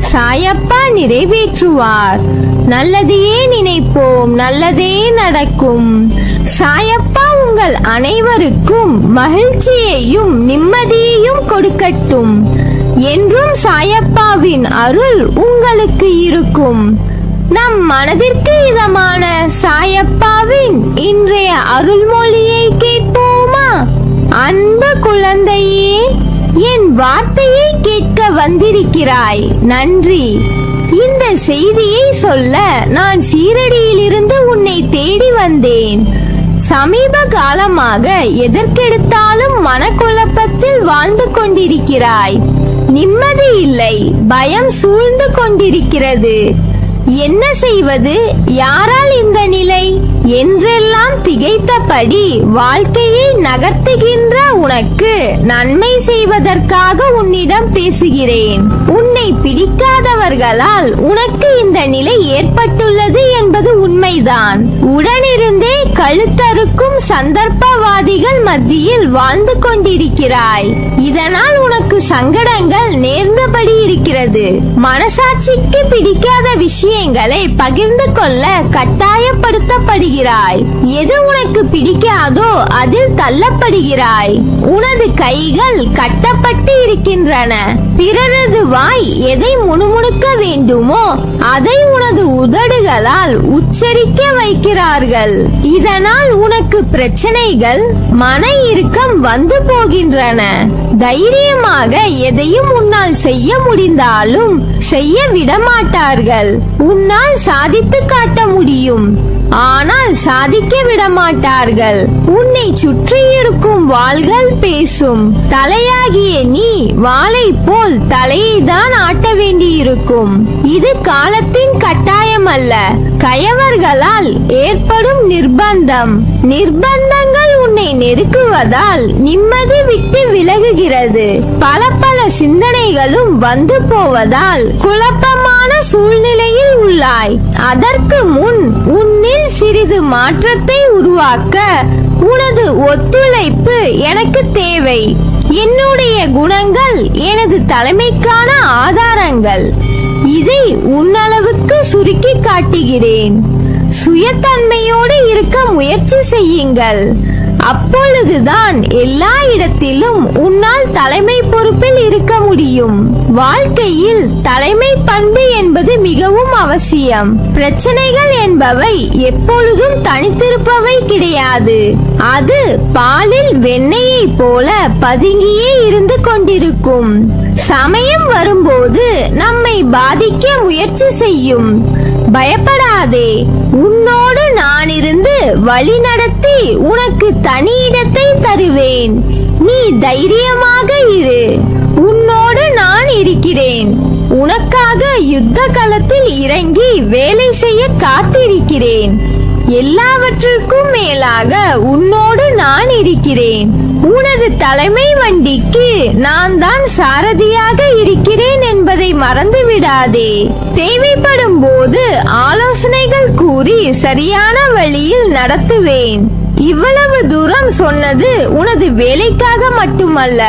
சாயப்பா நிறைவேற்றுவார். நல்லதையே நினைப்போம் நல்லதே நடக்கும். சாயப்பா உங்கள் அனைவருக்கும் மகிழ்ச்சியையும் நிம்மதியையும் கொடுக்கட்டும். என்றும் சாயப்பாவின் அருள் உங்களுக்கு இருக்கும். நம் மனதிற்கு இதமான சாயப்பாவின் இன்றைய அருள்மொழியை கேட்போமா? அன்பு குழந்தையே என் வார்த்தையை கேட்க வந்திருக்கிறாய். நன்றி. இந்த செய்தியை சொல்ல நான் சீரடியிலிருந்து உன்னை தேடி வந்தேன். சமீப காலமாக எதற்கெடுத்தாலும் மனக்குழப்பத்தில் வாழ்ந்து கொண்டிருக்கிறாய். நிம்மதி இல்லை. பயம் சூழ்ந்து கொண்டிருக்கிறது. என்ன செய்வது? யாரால் இந்த நிலை? என்றெல்லாம் திகைத்தபடி வாழ்க்கையை நகர்த்துகின்ற உனக்கு நன்மை செய்வதற்காக உன்னிடம் பேசுகிறேன். உன்னை பிடிக்காதவர்களால் உனக்கு இந்த நிலை ஏற்பட்டுள்ளது என்பது உண்மைதான். உடனிருந்தே கழுத்தறுக்கும் சந்தர்ப்பவாதிகள் மத்தியில் வாழ்ந்து கொண்டிருக்கிறாய். இதனால் உனக்கு சங்கடங்கள் நேர்ந்தபடி இருக்கிறது. மனசாட்சிக்கு பிடிக்காத விஷயங்களை பகிர்ந்து கொள்ள கட்டாயப்படுத்தப்படுகிறது. தள்ளப்படுகிறாய் எது உனக்கு பிடிக்காதோ அதில் தள்ளப்படுகிறாய். உனது கைகள் கட்டப்பட்டு இருக்கின்றன. பிறரது வாய் எதை முணுமுணுக்க வேண்டுமோ அதை உனது உதடுகளால் உச்சரிக்க வைக்கிறார்கள். இதனால் உனக்கு பிரச்சனைகள் மன இறுக்கம் வந்து போகின்றன. தைரியமாக எதையும் உன்னால் செய்ய முடிந்தாலும் செய்ய விடமாட்டார்கள். உன்னால் சாதித்து காட்ட முடியும். ஆனால் சாதிக்க விடமாட்டார்கள். உன்னை சுற்றி இருக்கும் வாள்கள் பேசும். தலையாகிய நீ வாளை போல் தலையை தான் ஆட்ட வேண்டியிருக்கும். இது காலத்தின் கட்டாயம் அல்ல கயவர்களால் ஏற்படும் நிர்பந்தம். நிர்பந்தங்கள் உன்னை நெருக்குவதால் நிம்மதி விட்டு விலகுகிறது. பல பல சிந்தனைகளும் வந்து போவதால் குழப்பமான சூழ்நிலையில் உள்ளாய். அதற்கு முன் உன்னில் மாற்றத்தை உருவாக்க உனது ஒத்துழைப்பு எனக்கு தேவை. என்னுடைய குணங்கள் எனது தலைமைக்கான ஆதாரங்கள். இதை உன்னளவுக்கு சுருக்கி காட்டுகிறேன். சுயத்தன்மையோடு இருக்க முயற்சி செய்யுங்கள். அப்பொழுதுதான் எல்லா இடத்திலும் உன்னால் தலைமை பொறுப்பில் இருக்க முடியும். வாழ்க்கையில் தலைமை பண்பு என்பது மிகவும் அவசியம். பிரச்சனைகள் என்பவை எப்பொழுதும் தனித்திருப்பவை கிடையாது. அது பாலில் வெண்ணெயை போல பதுங்கியே இருந்து கொண்டிருக்கும். சமயம் வரும்போது நம்மை பாதிக்க முயற்சி செய்யும். பயப்படாதே. உன்னோடு நான் இருந்து வழி நடத்தி உனக்கு தனி இடத்தை தருவேன். நீ தைரியமாக இரு. உன்னோடு நான் இருக்கிறேன். உனக்காக யுத்த களத்தில் இறங்கி வேலை செய்ய காத்திருக்கிறேன். எல்லாவற்றிற்கும் மேலாக உன்னோடு நான் இருக்கிறேன். உனது தலைமை வண்டிக்கு நான் தான் சாரதியாக இருக்கிறேன் என்பதை மறந்து விடாதே தேவைப்படும் போது ஆலோசனைகள் கூறி சரியான வழியில் நடத்துவேன். இவ்வளவு தூரம் சொன்னது உனது வேலைக்காக மட்டுமல்ல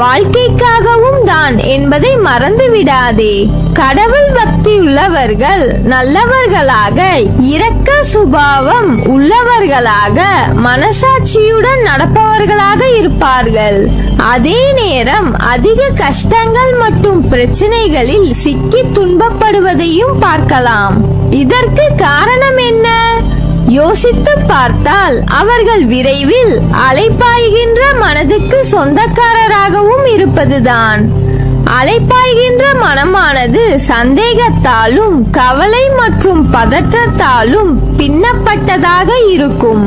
வாழ்க்கைக்காகவும் தான் என்பதை மறந்து விடாதே கடவுள் பக்தி உள்ளவர்கள் நல்லவர்களாக இரக்க சுபாவம் உள்ளவர்களாக மனசாட்சியுடன் நடப்பவர்களாக இருப்பார்கள். அதே நேரம் அதிக கஷ்டங்கள் மற்றும் பிரச்சனைகளில் சிக்கி துன்பப்படுவதையும் பார்க்கலாம். இதற்கு காரணம் என்ன? யோசித்து பார்த்தால் அவர்கள் விரைவில் அலைப்பாய்கின்ற மனதுக்கு சொந்தக்காரராகவும் இருப்பதுதான். அலைப்பாய்கின்ற மனமானது சந்தேகத்தாலும் கவலை மற்றும் பதற்றத்தாலும் பின்னப்பட்டதாக இருக்கும்.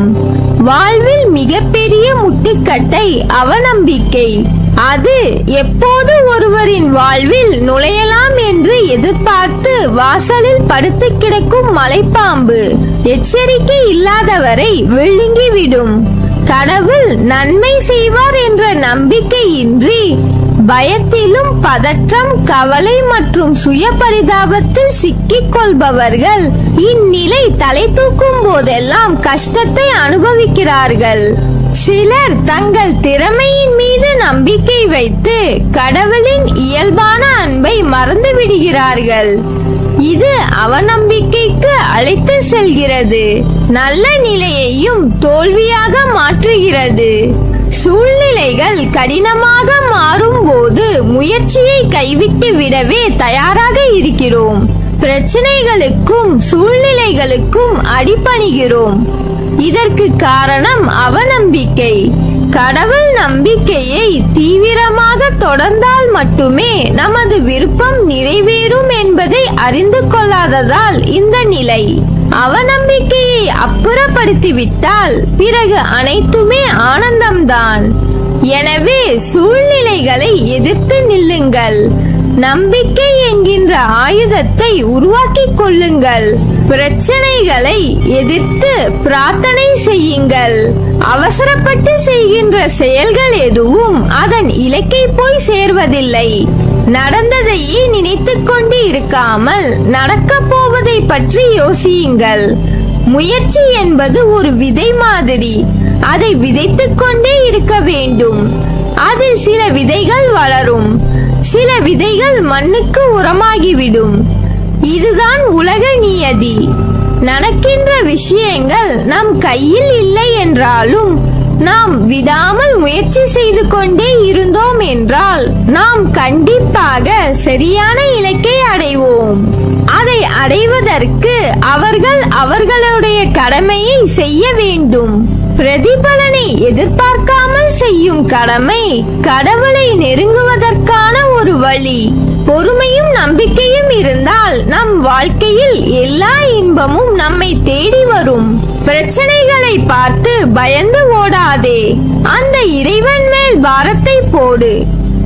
வாழ்வில் மிகப்பெரிய முட்டுக்கட்டை அவநம்பிக்கை. அது எப்போது ஒருவரின் வாழ்வில் நுழையலாம் என்று எதிர்பார்த்து வாசலில் படுத்து கிடக்கும் மலைப்பாம்பு எச்சரிக்கை இல்லாதவரை விழுங்கிவிடும். கடவுள் நன்மை செய்வார் என்ற நம்பிக்கையின்றி பயத்திலும் பதற்றம் கவலை மற்றும் சுய பரிதாபத்தில் சிக்கிக் கொள்பவர்கள் இந்நிலை தலை தூக்கும் போதெல்லாம் கஷ்டத்தை அனுபவிக்கிறார்கள். சிலர் தங்கள் திறமையின் மீது நம்பிக்கை வைத்து கடவுளின் இயல்பான அன்பை மறந்து விடுகிறார்கள். இது அவநம்பிக்கைக்கு அழைத்து செல்கிறது. நல்ல நிலையையும் தோல்வியாக மாற்றுகிறது. சூழ்நிலைகள் கடினமாக மாறும்போது முயற்சியை கைவிட்டு விடவே தயாராக இருக்கிறோம். பிரச்சனைகளுக்கும் சூழ்நிலைகளுக்கும் அடிபணிகிறோம். இதற்கு காரணம் அவநம்பிக்கை. கடவுள் நம்பிக்கையை தீவிரமாக தொடர்ந்தால் மட்டுமே நமது விருப்பம் நிறைவேறும் என்பதை அறிந்து கொள்ளாததால் இந்த நிலை. அவநம்பிக்கையை அப்புறப்படுத்திவிட்டால் பிறகு அனைத்துமே ஆனந்தம்தான். எனவே சூழ்நிலைகளை எதிர்த்து நில்லுங்கள். நம்பிக்கை என்கின்ற ஆயுதத்தை உருவாக்கிக் கொள்ளுங்கள். பிரச்சனைகளை எதிர்த்து பிரார்த்தனை செய்யுங்கள். அவசரப்பட்டு செய்கின்ற செயல்கள் எதுவும் அதன் இலக்கை போய் சேர்வதில்லை. நடந்ததையே நினைத்துக் கொண்டு இருக்காமல் நடக்கப் போவதை பற்றி யோசியுங்கள். முயற்சி என்பது ஒரு விதை மாதிரி. அதை விதைத்துக் கொண்டே இருக்க வேண்டும். அதில் சில விதைகள் வளரும். சில விதைகள் மண்ணுக்கு உரமாகிவிடும். இதுதான் உலக நியதி. நடக்கின்ற விஷயங்கள் நம் கையில் இல்லை என்றாலும் நாம் விடாமல் முயற்சி செய்து கொண்டே இருந்தோம் என்றால் நாம் கண்டிப்பாக சரியான இலக்கை அடைவோம். அதை அடைவதற்கு அவர்கள் அவர்களுடைய கடமையை செய்ய வேண்டும். பிரதிபலனை எதிர்பார்க்காமல் செய்யும் கடமை கடவுளை நெருங்குவதற்கான ஒரு வழி. பொறுமையும் நம்பிக்கையும் இருந்தால் நம் வாழ்க்கையில் எல்லா இன்பமும் நம்மை தேடி வரும். பிரச்சனைகளை பார்த்து பயந்து ஓடாதே. அந்த இறைவன் மேல் பாரத்தை போடு.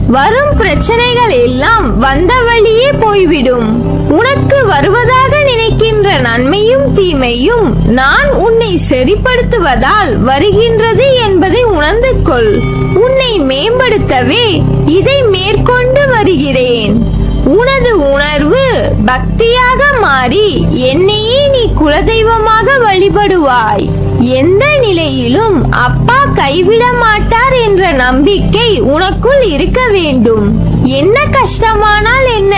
வரும் பிரச்சனைகள் எல்லாம் வந்த வழியே போய்விடும். உனக்கு வருவதாக நினைக்கின்ற நன்மையும் தீமையும் நான் உன்னை சரிப்படுத்துவதால் வருகின்றது என்பதை உணர்ந்து கொள். உன்னை மேம்படுத்தவே இதை மேற்கொண்டு வருகிறேன். உனது உணர்வு பக்தியாக மாறி என்னையே நீ குலதெய்வமாக வழிபடுவாய். எந்த நிலையிலும் அப்பா கைவிட மாட்டார் என்ற நம்பிக்கை உனக்குள் இருக்க வேண்டும். என்ன கஷ்டமானால் என்ன?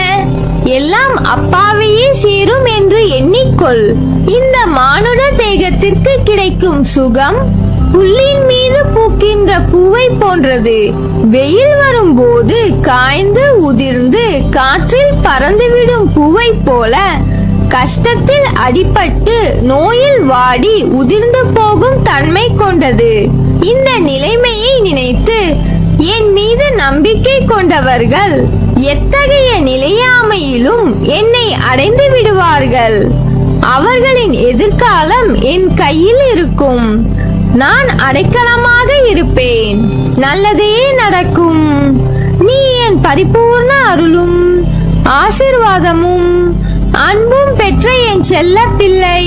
எல்லாம் அப்பாவையே சேரும் என்று எண்ணிக்கொள். இந்த மானுட தேகத்திற்கு கிடைக்கும் சுகம் புல்லின் மீது பூக்கின்ற பூவை போன்றது. வெயில் வரும்போது காய்ந்து உதிர்ந்து காற்றில் பறந்துவிடும் பூவை போல கஷ்டத்தில் அடிபட்டு நோயில் வாடி உதிர்ந்து போகும் தன்மை கொண்டது. இந்த நிலைமையை நினைத்து என் மீது நம்பிக்கை கொண்டவர்கள் எத்தகைய நிலையாமையிலும் என்னை அடைந்து விடுவார்கள். அவர்களின் எதிர்காலம் என் கையில் இருக்கும். நான் அடைக்கலமாக இருப்பேன். நல்லதே நடக்கும். நீ என் பரிபூர்ண அருளும் ஆசிர்வாதமும் அன்பும் பெற்ற என் செல்ல பிள்ளை